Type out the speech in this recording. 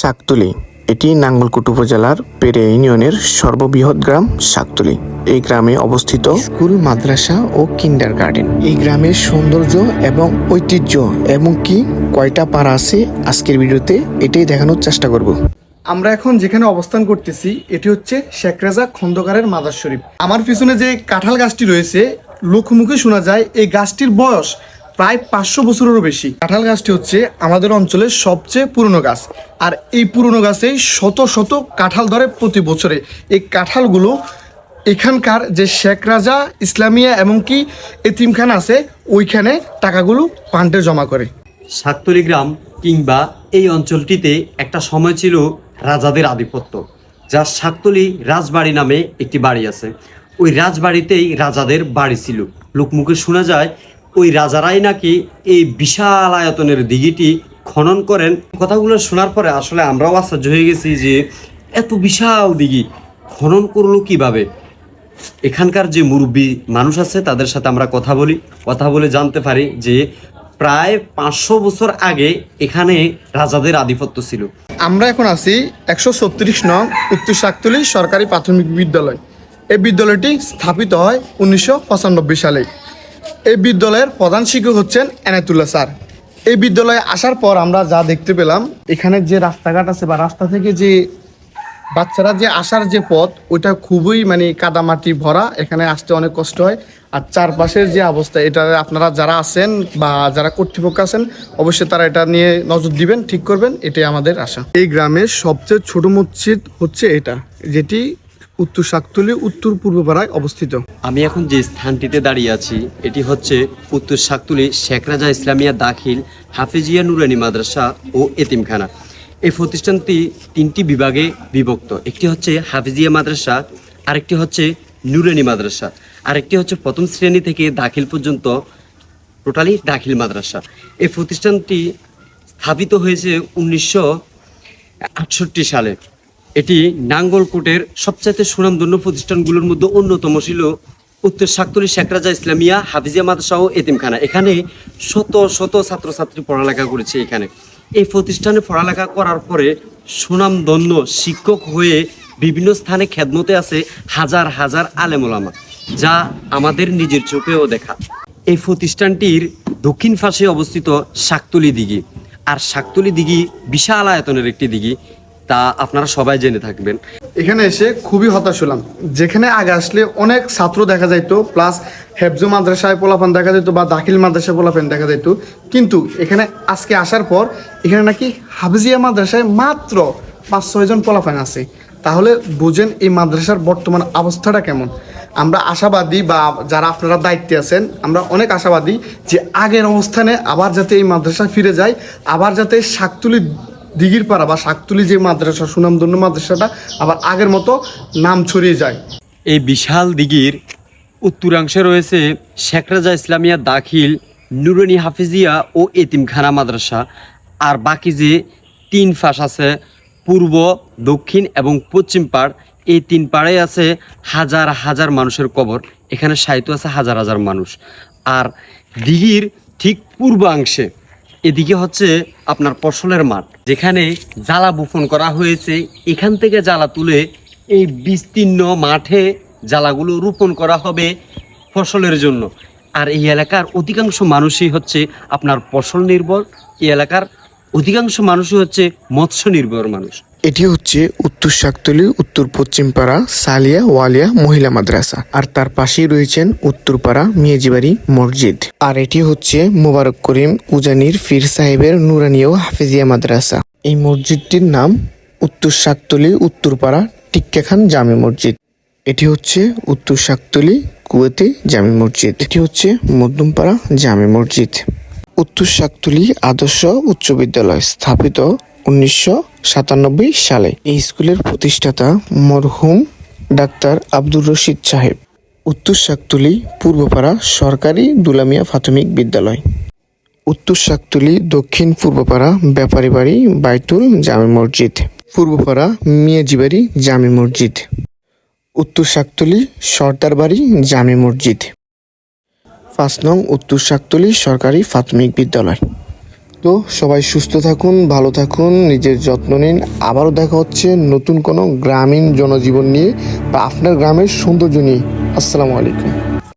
শাকতুলি। এটি নাঙ্গলকুট উপজেলার পেরে ইউনিয়নের সর্ববৃহৎ গ্রাম শাকতুলি। এই গ্রামে অবস্থিত স্কুল, মাদ্রাসা ও কিন্ডার গার্ডেন এই গ্রামের সৌন্দর্য এবং ঐতিহ্য এবং কি কয়টা পাড়া আছে আজকের ভিডিওতে এটাই দেখানোর চেষ্টা করব। আমরা এখন যেখানে অবস্থান করতেছি, এটি হচ্ছে শেখ রাজা খন্দকারের মাদার শরীফ আমার পিছনে যে কাঁঠাল গাছটি রয়েছে, লোকমুখে শোনা যায়, এই গাছটির বয়স প্রায় পাঁচশো বছরেরও বেশি। কাঁঠাল গাছটি হচ্ছে আমাদের অঞ্চলের সবচেয়ে পুরনো গাছ। আর এই পুরনো গাছেই শত শত কাঁঠাল ধরে প্রতি বছরে। এই কাঁঠালগুলো এখানকার যে শেখ রাজা, ইসলামিয়া এমনকি এতিমখানা আছে, ওইখানে টাকাগুলো পান্টে জমা করে। শাকতলি গ্রাম কিংবা এই অঞ্চলটিতে একটা সময় ছিল রাজাদের আধিপত্য, যা শাকতলি রাজবাড়ি নামে একটি বাড়ি আছে। ওই রাজবাড়িতেই রাজাদের বাড়ি ছিল। লোকমুখে শোনা যায় ওই রাজারাই নাকি এই বিশাল আয়তনের দিঘিটি খনন করেন। কথাগুলো শোনার পরে আসলে আমরাও আশ্চর্য হয়ে গেছি যে এত বিশাল দিঘি খনন করল কীভাবে? এখানকার যে মুরব্বী মানুষ আছে, তাদের সাথে আমরা কথা বলি, কথা বলে জানতে পারি যে প্রায় পাঁচশো বছর আগে এখানে রাজাদের আধিপত্য ছিল। আমরা এখন আছি একশো ছত্রিশ নং উত্তর শাকতলী সরকারি প্রাথমিক বিদ্যালয়। এই বিদ্যালয়টি স্থাপিত হয় উনিশশো পঁচানব্বই সালে। এই বিদ্যালয়ের প্রধান শিক্ষক হচ্ছেন এনায়তুল্লাহ স্যার। এই বিদ্যালয়ে আসার পর আমরা যা দেখতে পেলাম, এখানে যে রাস্তাঘাট আছে বা রাস্তা থেকে যে বাচ্চারা যে আসার যে পথ, ওইটা খুবই মানে কাদামাটি ভরা, এখানে আসতে অনেক কষ্ট হয়। আর চারপাশের যে অবস্থা, এটা আপনারা যারা আছেন বা যারা কর্তৃপক্ষ আছেন, অবশ্যই তারা এটা নিয়ে নজর দিবেন, ঠিক করবেন, এটাই আমাদের আশা। এই গ্রামের সবচেয়ে ছোট মসজিদ হচ্ছে এটা, যেটি উত্তর শাকতলী উত্তর পূর্ব পাড়ায় অবস্থিত। আমি এখন যে স্থানটিতে দাঁড়িয়ে আছি, এটি হচ্ছে উত্তর শাকতুলি শেখ রাজা ইসলামিয়া দাখিল হাফিজিয়া নুরানি মাদ্রাসা ও এতিমখানা। এই প্রতিষ্ঠানটি তিনটি বিভাগে বিভক্ত, একটি হচ্ছে হাফিজিয়া মাদ্রাসা, আরেকটি হচ্ছে নুরানি মাদ্রাসা, আরেকটি হচ্ছে প্রথম শ্রেণি থেকে দাখিল পর্যন্ত টোটালি দাখিল মাদ্রাসা। এই প্রতিষ্ঠানটি স্থাপিত হয়েছে উনিশশো আটষট্টি সালে। এটি নাঙ্গলকোটের সবচাইতে সুনামধন্য প্রতিষ্ঠানগুলোর মধ্যে অন্যতম ছিল উত্তর শাকতলি শেখ রাজা ইসলামিয়া, হাফিজিয়া মাদ্রাসা ও এতিমখানা। এখানে শত শত ছাত্রছাত্রী পড়ালেখা করেছে এখানে। এই প্রতিষ্ঠানে পড়ালেখা করার পরে সুনামধন্য শিক্ষক হয়ে বিভিন্ন স্থানে খেদমতে আছে হাজার হাজার আলেমোলামা, যা আমাদের নিজের চোখেও দেখা। এই প্রতিষ্ঠানটির দক্ষিণ পাশে অবস্থিত শাকতলি দিঘি। আর শাকতলি দিঘি বিশাল আয়তনের একটি দিঘি। তা আপনারা সবাই জেনে থাকবেন। এখানে এসে খুবই হতাশ হলাম। যেখানে আগে আসলে অনেক ছাত্র দেখা যাইতো, প্লাস হেফজু মাদ্রাসায় পোলাপান দেখা যেত বা দাখিল মাদ্রাসায় পোলাপান দেখা যেত কিন্তু এখানে আজকে আসার পর, এখানে নাকি হাফিজিয়া মাদ্রাসায় মাত্র পাঁচ ছয়জন পোলাপান আছে। তাহলে বুঝেন এই মাদ্রাসার বর্তমান অবস্থাটা কেমন। আমরা আশাবাদী বা যারা আপনারা দায়িত্বে আছেন, আমরা অনেক আশাবাদী যে আগের অবস্থানে আবার যাতে এই মাদ্রাসা ফিরে যায়, আবার যাতে শাকতুলি দিঘির পাড়া বা শাকতুলি যে মাদ্রাসা, সুনামধন্য মাদ্রাসাটা আবার আগের মতো নাম ছড়িয়ে যায়। এই বিশাল দিঘির উত্তরাংশে রয়েছে শেখ রাজা ইসলামিয়া দাখিল, নুরানি হাফিজিয়া ও এতিমখানা মাদ্রাসা। আর বাকি যে তিন ফাঁস আছে, পূর্ব, দক্ষিণ এবং পশ্চিম পাড়, এই তিন পাড়ে আছে হাজার হাজার মানুষের কবর। এখানে সাহিত্য আছে হাজার হাজার মানুষ। আর দিঘির ঠিক পূর্বাংশে এদিকে হচ্ছে আপনার ফসলের মাঠ। যেখানে জ্বালা বোপন করা হয়েছে, এখান থেকে জ্বালা তুলে এই বিস্তীর্ণ মাঠে জ্বালাগুলো রোপণ করা হবে ফসলের জন্য। আর এই এলাকার অধিকাংশ মানুষই হচ্ছে আপনার ফসল নির্ভর, এই এলাকার অধিকাংশ মানুষই হচ্ছে মৎস্য নির্ভর মানুষ। এটি হচ্ছে উত্তর শাকতলী উত্তর পশ্চিম পাড়া সালিয়া, ওয়ালিয়া, মহিলা মাদ্রাসা। আর তার পাশেই রয়েছেন উত্তরপাড়া মিয়াজিবাড়ি মসজিদ। আর এটি হচ্ছে মোবারক করিম উজানির ফির সাহেবের নুরানিয়া হাফিজিয়া মাদ্রাসা। এই মসজিদটির নাম উত্তর শাকতলী উত্তরপাড়া টিক্কা খান জামে মসজিদ। এটি হচ্ছে উত্তর শাকতলী কুয়েতে জামে মসজিদ। এটি হচ্ছে মধ্যমপাড়া জামে মসজিদ। উত্তর শাকতুলি আদর্শ উচ্চ বিদ্যালয় স্থাপিত উনিশশো সাতানব্বই সালে এই স্কুলের প্রতিষ্ঠাতা মরহুম ডাক্তার আব্দুর রশিদ সাহেব। উত্তর শাকতুলি পূর্বপাড়া সরকারি দুলামিয়া প্রাথমিক বিদ্যালয়। উত্তর শাকতুলি দক্ষিণ পূর্বপাড়া ব্যাপারী বাড়ি বাইতুল জামে মসজিদ। পূর্বপাড়া মিয়াজিবাড়ি জামে মসজিদ। উত্তর শাকতুলি সর্দার বাড়ি জামে মসজিদ। পাঁচ নং উত্তর শাকতলী সরকারি প্রাথমিক বিদ্যালয়। তো সবাই সুস্থ থাকুন, ভালো থাকুন, নিজের যত্ন নিন। আবারও দেখা হচ্ছে নতুন কোনো গ্রামীণ জনজীবন নিয়ে বা আপনার গ্রামের সৌন্দর্য নিয়ে। আসসালামু আলাইকুম।